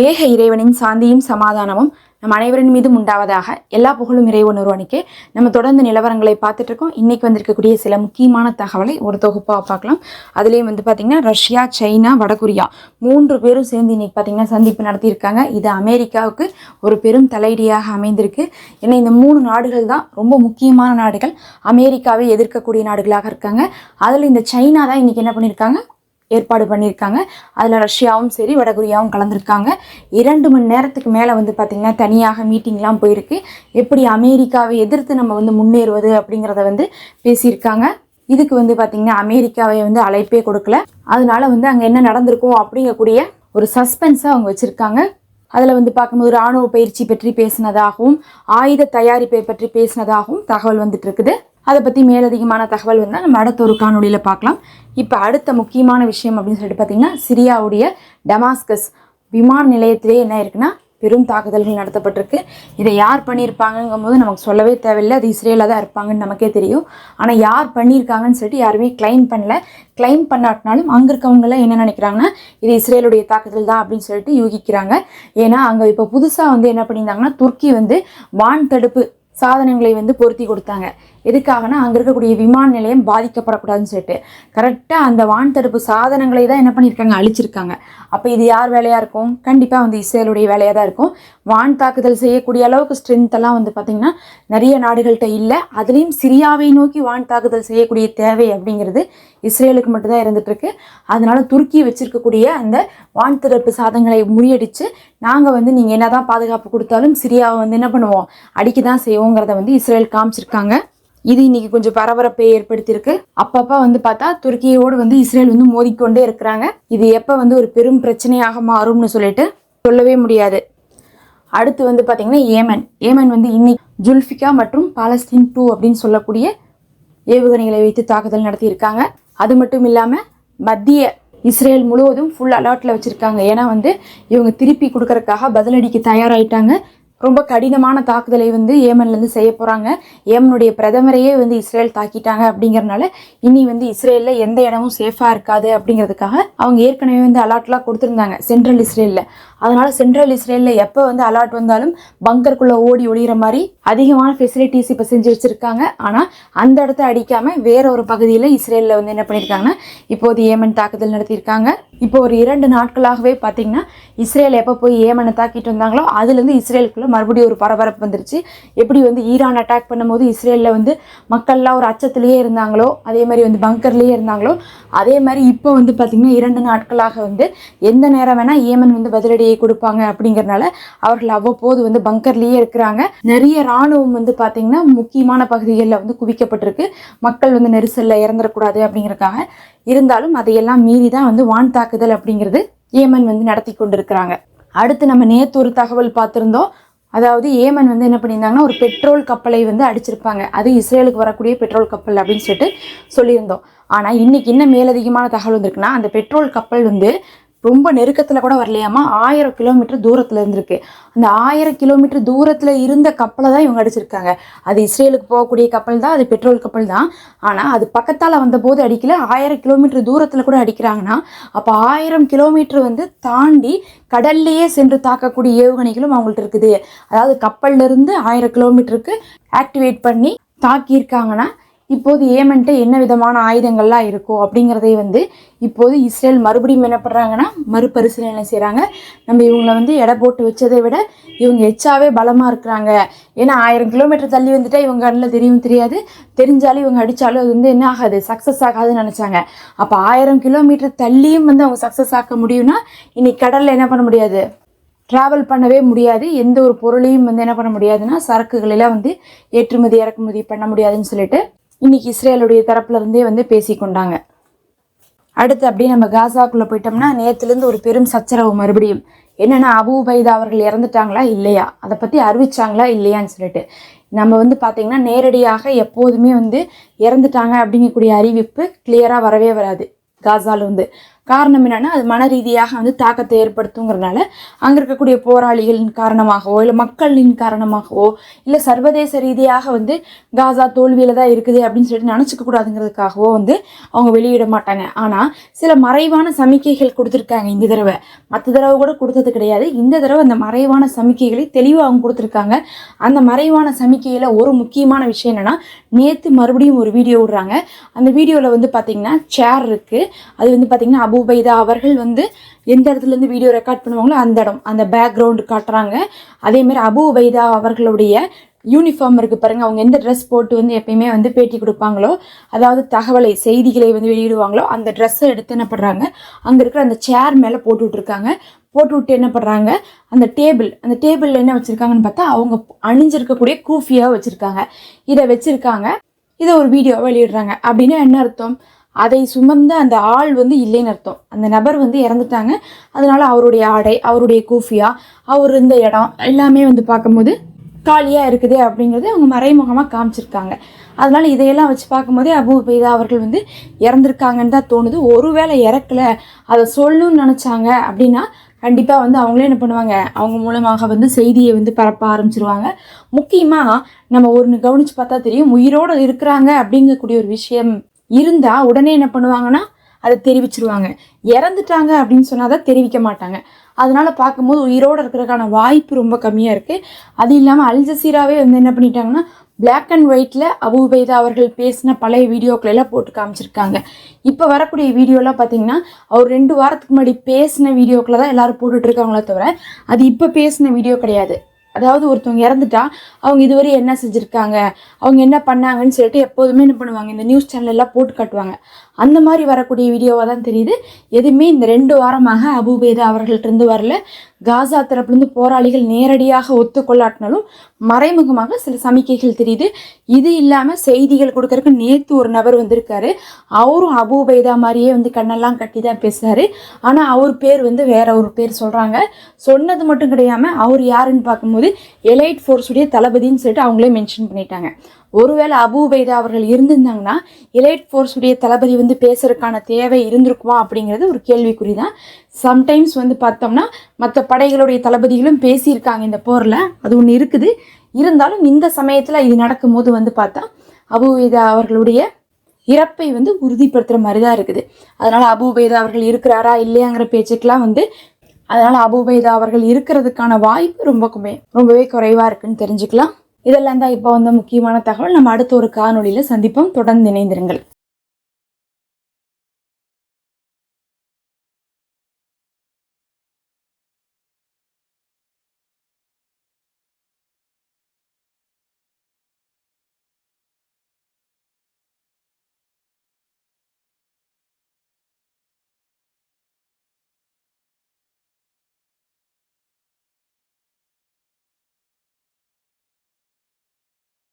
ஏக இறைவனின் சாந்தியும் சமாதானமும் நம் அனைவரின் மீதும் உண்டாவதாக எல்லா புகழும் இறைவன் ஒருவனுக்கே. நம்ம தொடர்ந்து நிலவரங்களை பார்த்துட்டு இருக்கோம் இன்றைக்கி வந்திருக்கக்கூடிய சில முக்கியமான தகவலை ஒரு தொகுப்பாக பார்க்கலாம். அதுலேயும் வந்து பார்த்திங்கன்னா ரஷ்யா சைனா வடகொரியா மூன்று பேரும் சேர்ந்து இன்னைக்கு பார்த்திங்கன்னா சந்திப்பு நடத்தியிருக்காங்க. இது அமெரிக்காவுக்கு ஒரு பெரும் தலையீடியாக அமைந்திருக்கு. ஏன்னா இந்த மூணு நாடுகள் தான் ரொம்ப முக்கியமான நாடுகள். அமெரிக்காவை எதிர்க்கக்கூடிய நாடுகளாக இருக்காங்க. அதில் இந்த சைனா தான் இன்றைக்கி என்ன பண்ணியிருக்காங்க? ஏற்பாடு பண்ணியிருக்காங்க. அதில் ரஷ்யாவும் சரி வடகொரியாவும் கலந்துருக்காங்க. இரண்டு மணி நேரத்துக்கு மேலே வந்து பார்த்திங்கன்னா தனியாக மீட்டிங்லாம் போயிருக்கு. எப்படி அமெரிக்காவை எதிர்த்து நம்ம வந்து முன்னேறுவது அப்படிங்கிறத வந்து பேசியிருக்காங்க. இதுக்கு வந்து பார்த்திங்கன்னா அமெரிக்காவை வந்து அழைப்பே கொடுக்கல. அதனால வந்து அங்கே என்ன நடந்திருக்கும் அப்படிங்கக்கூடிய ஒரு சஸ்பென்ஸை அவங்க வச்சுருக்காங்க. அதில் வந்து பார்க்கும்போது இராணுவ பயிற்சி பற்றி பேசினதாகவும் ஆயுத தயாரிப்பை பற்றி பேசினதாகவும் தகவல் வந்துட்டு இருக்குது. அதை பற்றி மேலதிகமான தகவல் வந்து நம்ம அடுத்த ஒரு காணொலியில் பார்க்கலாம். இப்போ அடுத்த முக்கியமான விஷயம் அப்படின்னு சொல்லிட்டு பார்த்தீங்கன்னா சிரியாவுடைய டமாஸ்கஸ் விமான நிலையத்திலே என்ன இருக்குன்னா பெரும் தாக்குதல்கள் நடத்தப்பட்டிருக்கு. இதை யார் பண்ணியிருப்பாங்கங்கும் போது நமக்கு சொல்லவே தேவையில்லை. அது இஸ்ரேலில் தான் இருப்பாங்கன்னு நமக்கே தெரியும். ஆனால் யார் பண்ணியிருக்காங்கன்னு சொல்லிட்டு யாருமே கிளைம் பண்ணல. கிளைம் பண்ணாட்டினாலும் அங்கே இருக்கவங்களாம் என்ன நினைக்கிறாங்கன்னா இது இஸ்ரேலுடைய தாக்குதல் தான் அப்படின்னு சொல்லிட்டு யூகிக்கிறாங்க. ஏன்னா அங்கே இப்போ புதுசாக வந்து என்ன பண்ணியிருந்தாங்கன்னா துர்க்கி வந்து வான் தடுப்பு சாதனங்களை வந்து பொருத்தி கொடுத்தாங்க. எதுக்காகனா அங்கே இருக்கக்கூடிய விமான நிலையம் பாதிக்கப்படக்கூடாதுன்னு சொல்லிட்டு. கரெக்டாக அந்த வான் தடுப்பு சாதனங்களை தான் என்ன பண்ணியிருக்காங்க? அழிச்சிருக்காங்க. அப்போ இது யார் வேலையாக இருக்கும்? கண்டிப்பாக வந்து இஸ்ரேலுடைய வேலையாக தான் இருக்கும். வான் தாக்குதல் செய்யக்கூடிய அளவுக்கு ஸ்ட்ரென்த்தெல்லாம் வந்து பார்த்திங்கன்னா நிறைய நாடுகள்கிட்ட இல்லை. அதுலேயும் சிரியாவை நோக்கி வான் தாக்குதல் செய்யக்கூடிய தேவை அப்படிங்கிறது இஸ்ரேலுக்கு மட்டும்தான் இருந்துகிட்ருக்கு அதனால் துருக்கி வச்சுருக்கக்கூடிய அந்த வான் தடுப்பு சாதனங்களை முறியடித்து நாங்கள் வந்து நீங்கள் என்ன தான் பாதுகாப்பு கொடுத்தாலும் சிரியாவை வந்து என்ன பண்ணுவோம்? அடிக்க தான் செய்வோங்கிறத வந்து இஸ்ரேல் காமிச்சிருக்காங்க. இது இன்னைக்கு கொஞ்சம் பரபரப்பை ஏற்படுத்தியிருக்கு. அப்பப்போ வந்து பார்த்தா துருக்கியோடு வந்து இஸ்ரேல் வந்து மோதிக்கொண்டே இருக்கிறாங்க. இது எப்போ வந்து ஒரு பெரும் பிரச்சனையாக மாறும்னு சொல்லிட்டு சொல்லவே முடியாது. அடுத்து வந்து பார்த்திங்கன்னா ஏமன். ஏமன் வந்து இன்னைக்கு ஜுல்ஃபிகா மற்றும் பாலஸ்தீன் டூ அப்படின்னு சொல்லக்கூடிய ஏவுகணைகளை வைத்து தாக்குதல் நடத்தியிருக்காங்க. அது மட்டும் இல்லாமல் மத்திய இஸ்ரேல் முழுவதும் ஃபுல் அலர்ட்டில் வச்சுருக்காங்க. ஏன்னா வந்து இவங்க திருப்பி கொடுக்கறதுக்காக பதிலடிக்கு தயாராகிட்டாங்க ரொம்ப கடினமான தாக்குதலை வந்து ஏமன்லேருந்து செய்ய போகிறாங்க ஏமனுடைய பிரதமரையே வந்து இஸ்ரேல் தாக்கிட்டாங்க அப்படிங்கிறனால இனி வந்து இஸ்ரேலில் எந்த இடமும் சேஃபாக இருக்காது அப்படிங்கிறதுக்காக அவங்க ஏற்கனவே வந்து அலர்ட்லாம் கொடுத்துருந்தாங்க சென்ட்ரல் இஸ்ரேலில். அதனால சென்ட்ரல் இஸ்ரேலில் எப்போ வந்து அலாட் வந்தாலும் பங்கருக்குள்ளே ஓடி ஒளிகிற மாதிரி அதிகமான ஃபெசிலிட்டிஸ் இப்போ செஞ்சு வச்சுருக்காங்க. ஆனால் அந்த இடத்த அடிக்காமல் வேற ஒரு பகுதியில் இஸ்ரேலில் வந்து என்ன பண்ணியிருக்காங்கன்னா இப்போது ஏமன் தாக்குதல் நடத்தியிருக்காங்க. இப்போ ஒரு இரண்டு நாட்களாகவே பார்த்தீங்கன்னா இஸ்ரேல் எப்போ போய் ஏமனை தாக்கிட்டு வந்தாங்களோ அதுலேருந்து இஸ்ரேலுக்குள்ளே மறுபடியும் ஒரு பரபரப்பு வந்துருச்சு. எப்படி வந்து ஈரான் அட்டாக் பண்ணும்போது இஸ்ரேலில் வந்து மக்கள்லாம் ஒரு அச்சத்துலேயே இருந்தாங்களோ அதே மாதிரி வந்து பங்கர்லேயே இருந்தாங்களோ அதே மாதிரி இப்போ வந்து பார்த்திங்கன்னா இரண்டு நாட்களாக வந்து எந்த நேரம் வேணால் ஏமன் வந்து பதிலடி கொடுப்பாங்க அப்படிங்கறனால அவர்கள் அவ்வப்போது வந்து பங்கர்லேயே இருக்கிறாங்க. நிறைய இராணுவம் வந்து பார்த்திங்கன்னா முக்கியமான பகுதிகளில் வந்து குவிக்கப்பட்டிருக்கு. மக்கள் வந்து நெரிசலில் இறந்துடக்கூடாது அப்படிங்கிறக்காக இருந்தாலும் அதையெல்லாம் மீறி தான் வந்து வான் தாக்குதல் அப்படிங்கிறது ஏமன் வந்து நடத்தி கொண்டிருக்கிறாங்க. அடுத்து நம்ம நேத்து ஒரு தகவல் பார்த்துருந்தோம். அதாவது ஏமன் வந்து என்ன பண்ணியிருந்தாங்கன்னா ஒரு பெட்ரோல் கப்பலை வந்து அடிச்சிருப்பாங்க. அது இஸ்ரேலுக்கு வரக்கூடிய பெட்ரோல் கப்பல் அப்படின்னு சொல்லிட்டு சொல்லியிருந்தோம். ஆனால் இன்னைக்கு என்ன மேலதிகமான தகவல் வந்திருக்குன்னா அந்த பெட்ரோல் கப்பல் வந்து ரொம்ப நெருக்கத்தில் கூட வரலையாமா? ஆயிரம் கிலோமீட்டர் தூரத்தில் இருந்திருக்கு. அந்த ஆயிரம் கிலோமீட்டர் தூரத்தில் இருந்த கப்பலை தான் இவங்க அடிச்சிருக்காங்க. அது இஸ்ரேலுக்கு போகக்கூடிய கப்பல் தான் அது பெட்ரோல் கப்பல் தான். ஆனால் அது பக்கத்தால் வந்தபோது அடிக்கல. ஆயிரம் கிலோமீட்டர் தூரத்தில் கூட அடிக்கிறாங்கன்னா அப்போ ஆயிரம் கிலோமீட்டர் வந்து தாண்டி கடல்லையே சென்று தாக்கக்கூடிய ஏவுகணைகளும் அவங்கள்ட்ட இருக்குது. அதாவது கப்பல்லேருந்து ஆயிரம் கிலோமீட்டருக்கு ஆக்டிவேட் பண்ணி தாக்கியிருக்காங்கன்னா இப்போது ஏமன்ட்டு என்ன விதமான ஆயுதங்கள்லாம் இருக்கோ அப்படிங்கிறதை வந்து இப்போது இஸ்ரேல் மறுபடியும் என்ன பண்ணுறாங்கன்னா மறுபரிசீலனை செய்கிறாங்க நம்ம இவங்களை வந்து எடை போட்டு வச்சதை விட இவங்க எச்சாவே பலமாக இருக்கிறாங்க. ஏன்னா ஆயிரம் கிலோமீட்டர் தள்ளி வந்துட்டால் இவங்க கண்ணில் தெரியும் தெரியாது. தெரிஞ்சாலும் இவங்க அடித்தாலும் அது வந்து என்ன ஆகாது சக்ஸஸ் ஆகாதுன்னு நினச்சாங்க. அப்போ ஆயிரம் கிலோமீட்டர் தள்ளியும் வந்து அவங்க சக்ஸஸ் ஆக்க முடியும்னா இன்னைக்கு கடலில் என்ன பண்ண முடியாது? ட்ராவல் பண்ணவே முடியாது. எந்த ஒரு பொருளையும் வந்து என்ன பண்ண முடியாதுன்னா சரக்குகளெல்லாம் வந்து ஏற்றுமதி இறக்குமதி பண்ண முடியாதுன்னு சொல்லிட்டு இன்னைக்கு இஸ்ரேலுடைய தரப்புலேருந்தே வந்து பேசிக்கொண்டாங்க. அடுத்து அப்படியே நம்ம காசாக்குள்ளே போயிட்டோம்னா நேற்றுலேருந்து ஒரு பெரும் சச்சரவு மறுபடியும். என்னென்னா அபு பைதா அவர்கள் இறந்துட்டாங்களா இல்லையா? அதை பற்றி அறிவிச்சாங்களா இல்லையான்னு சொல்லிட்டு. நம்ம வந்து பார்த்திங்கன்னா நேரடியாக எப்போதுமே வந்து இறந்துட்டாங்க அப்படிங்கக்கூடிய அறிவிப்பு கிளியராக வரவே வராது. காசால வந்து. காரணம் என்னென்னா அது மன ரீதியாக வந்து தாக்கத்தை ஏற்படுத்துங்கிறதுனால அங்கே இருக்கக்கூடிய போராளிகளின் காரணமாகவோ இல்லை மக்களின் காரணமாகவோ இல்லை சர்வதேச ரீதியாக வந்து காசா தோல்வியில் தான் இருக்குது அப்படின்னு சொல்லிட்டு நினச்சிக்க கூடாதுங்கிறதுக்காகவோ வந்து அவங்க வெளியிட மாட்டாங்க. ஆனால் சில மறைவான சமிக்கைகள் கொடுத்துருக்காங்க இந்த தடவை. மற்ற தடவை கூட கொடுத்தது கிடையாது. இந்த தடவை அந்த மறைவான சமிக்கைகளை தெளிவாக அவங்க கொடுத்துருக்காங்க. அந்த மறைவான சமிக்கையில் ஒரு முக்கியமான விஷயம் என்னென்னா நேற்று மறுபடியும் ஒரு வீடியோ விடுறாங்க. அந்த வீடியோவில் வந்து பார்த்திங்கன்னா சேர் இருக்குது அது வந்து பார்த்திங்கன்னா அபுபைதா அவர்கள் வந்து எந்த இடத்துலேருந்து வீடியோ ரெக்கார்ட் பண்ணுவாங்களோ அந்த இடம் அந்த பேக்ரவுண்டு காட்டுறாங்க. அதேமாதிரி அபு உபைதா அவர்களுடைய யூனிஃபார்ம் இருக்குது பாருங்கள் அவங்க எந்த ட்ரெஸ் போட்டு வந்து எப்பயுமே வந்து பேட்டி கொடுப்பாங்களோ அதாவது தகவலை செய்திகளை வந்து வெளியிடுவாங்களோ அந்த ட்ரெஸ்ஸை எடுத்து என்ன பண்ணுறாங்க அங்கே இருக்கிற அந்த சேர் மேலே போட்டு விட்ருக்காங்க போட்டு விட்டு என்ன பண்ணுறாங்க அந்த டேபிள் அந்த டேபிளில் என்ன வச்சுருக்காங்கன்னு பார்த்தா அவங்க அணிஞ்சிருக்கக்கூடிய கூஃபியாக வச்சுருக்காங்க. இதை வச்சுருக்காங்க. இதை ஒரு வீடியோவை வெளியிடுறாங்க. அப்படின்னா என்ன அர்த்தம்? அதை சுமந்த அந்த ஆள் வந்து இல்லைன்னு அர்த்தம். அந்த நபர் வந்து இறந்துட்டாங்க. அதனால அவருடைய ஆடை அவருடைய கூஃபியா அவர் இருந்த இடம் எல்லாமே வந்து பார்க்கும்போது காலியாக இருக்குது அப்படிங்கிறது அவங்க மறைமுகமாக காமிச்சிருக்காங்க. அதனால இதையெல்லாம் வச்சு பார்க்கும்போதே அபு பெய்தா அவர்கள் வந்து இறந்துருக்காங்கன்னு தான் தோணுது. ஒருவேளை இறக்கல அதை சொல்லணும்னு நினச்சாங்க அப்படின்னா கண்டிப்பாக வந்து அவங்களே என்ன பண்ணுவாங்க? அவங்க மூலமாக வந்து செய்தியை வந்து பரப்ப ஆரம்பிச்சிருவாங்க. முக்கியமாக நம்ம ஒன்று கவனித்து பார்த்தா தெரியும் உயிரோடு இருக்கிறாங்க அப்படிங்கக்கூடிய ஒரு விஷயம் இருந்தால் உடனே என்ன பண்ணுவாங்கன்னா அதை தெரிவிச்சிருவாங்க. இறந்துட்டாங்க அப்படின்னு சொன்னால் தான் தெரிவிக்க மாட்டாங்க. அதனால் பார்க்கும்போது உயிரோடு இருக்கிறதுக்கான வாய்ப்பு ரொம்ப கம்மியாக இருக்குது அது இல்லாமல் அல்ஜசீராவே வந்து என்ன பண்ணிட்டாங்கன்னா பிளாக் அண்ட் ஒயிட்டில் அபுபைதா அவர்கள் பேசின பழைய வீடியோக்களை எல்லாம் போட்டு காமிச்சிருக்காங்க. இப்போ வரக்கூடிய வீடியோலாம் பார்த்தீங்கன்னா அவர் ரெண்டு வாரத்துக்கு முன்னாடி பேசின வீடியோக்களை தான் எல்லோரும் போட்டுட்ருக்காங்களே தவிர அது இப்போ பேசின வீடியோ கிடையாது. அதாவது ஒருத்தவங்க இறந்துட்டா அவங்க இதுவரை என்ன செஞ்சுருக்காங்க அவங்க என்ன பண்ணாங்கன்னு சொல்லிட்டு எப்போதுமே என்ன பண்ணுவாங்க இந்த நியூஸ் சேனலெல்லாம் போட்டு காட்டுவாங்க. அந்த மாதிரி வரக்கூடிய வீடியோவாக தான் தெரியுது. எதுவுமே இந்த ரெண்டு வாரமாக அபுபேதா அவர்கள்ட்டிருந்து வரல. காசா தரப்புலேருந்து போராளிகள் நேரடியாக ஒத்துக்கொள்ளாட்டினாலும் மறைமுகமாக சில சமிக்கைகள் தெரியுது. இது இல்லாமல் செய்திகள் கொடுக்கறதுக்கு நேற்று ஒரு நபர் வந்திருக்காரு. அவரும் அபூபைதா மாதிரியே வந்து கண்ணெல்லாம் கட்டி தான் பேசுகிறாரு ஆனால் அவர் பேர் வந்து வேற ஒரு பேர் சொல்கிறாங்க சொன்னது மட்டும் கிடையாமல் அவர் யாருன்னு பார்க்கும்போது எலைட் ஃபோர்ஸுடைய தளபதின்னு சொல்லிட்டு அவங்களே மென்ஷன் பண்ணிட்டாங்க. ஒருவேளை அபூபைதா அவர்கள் இருந்திருந்தாங்கன்னா எலைட் ஃபோர்ஸுடைய தளபதி வந்து பேசுறதுக்கான தேவை இருந்திருக்குமா அப்படிங்கிறது ஒரு கேள்விக்குறி தான். சம்டைம்ஸ் வந்து பார்த்தோம்னா மற்ற படைகளுடைய தளபதிகளும் பேசியிருக்காங்க இந்த போரில். அது ஒன்று இருக்குது. இருந்தாலும் இந்த சமயத்தில் இது நடக்கும்போது வந்து பார்த்தா அபூபைதா அவர்களுடைய இறப்பை வந்து உறுதிப்படுத்துகிற மாதிரி தான் இருக்குது. அதனால் அபூபைதா அவர்கள் இருக்கிறாரா இல்லையாங்கிற பேச்சுக்கெலாம் வந்து அதனால் அபூபைதா அவர்கள் இருக்கிறதுக்கான வாய்ப்பு ரொம்ப ரொம்பவே குறைவாக இருக்குன்னு தெரிஞ்சுக்கலாம். இதெல்லாம் தான் இப்போ வந்த முக்கியமான தகவல். நம்ம அடுத்த ஒரு காணொலியில் சந்திப்போம். தொடர்ந்து இணைந்திருங்கள்.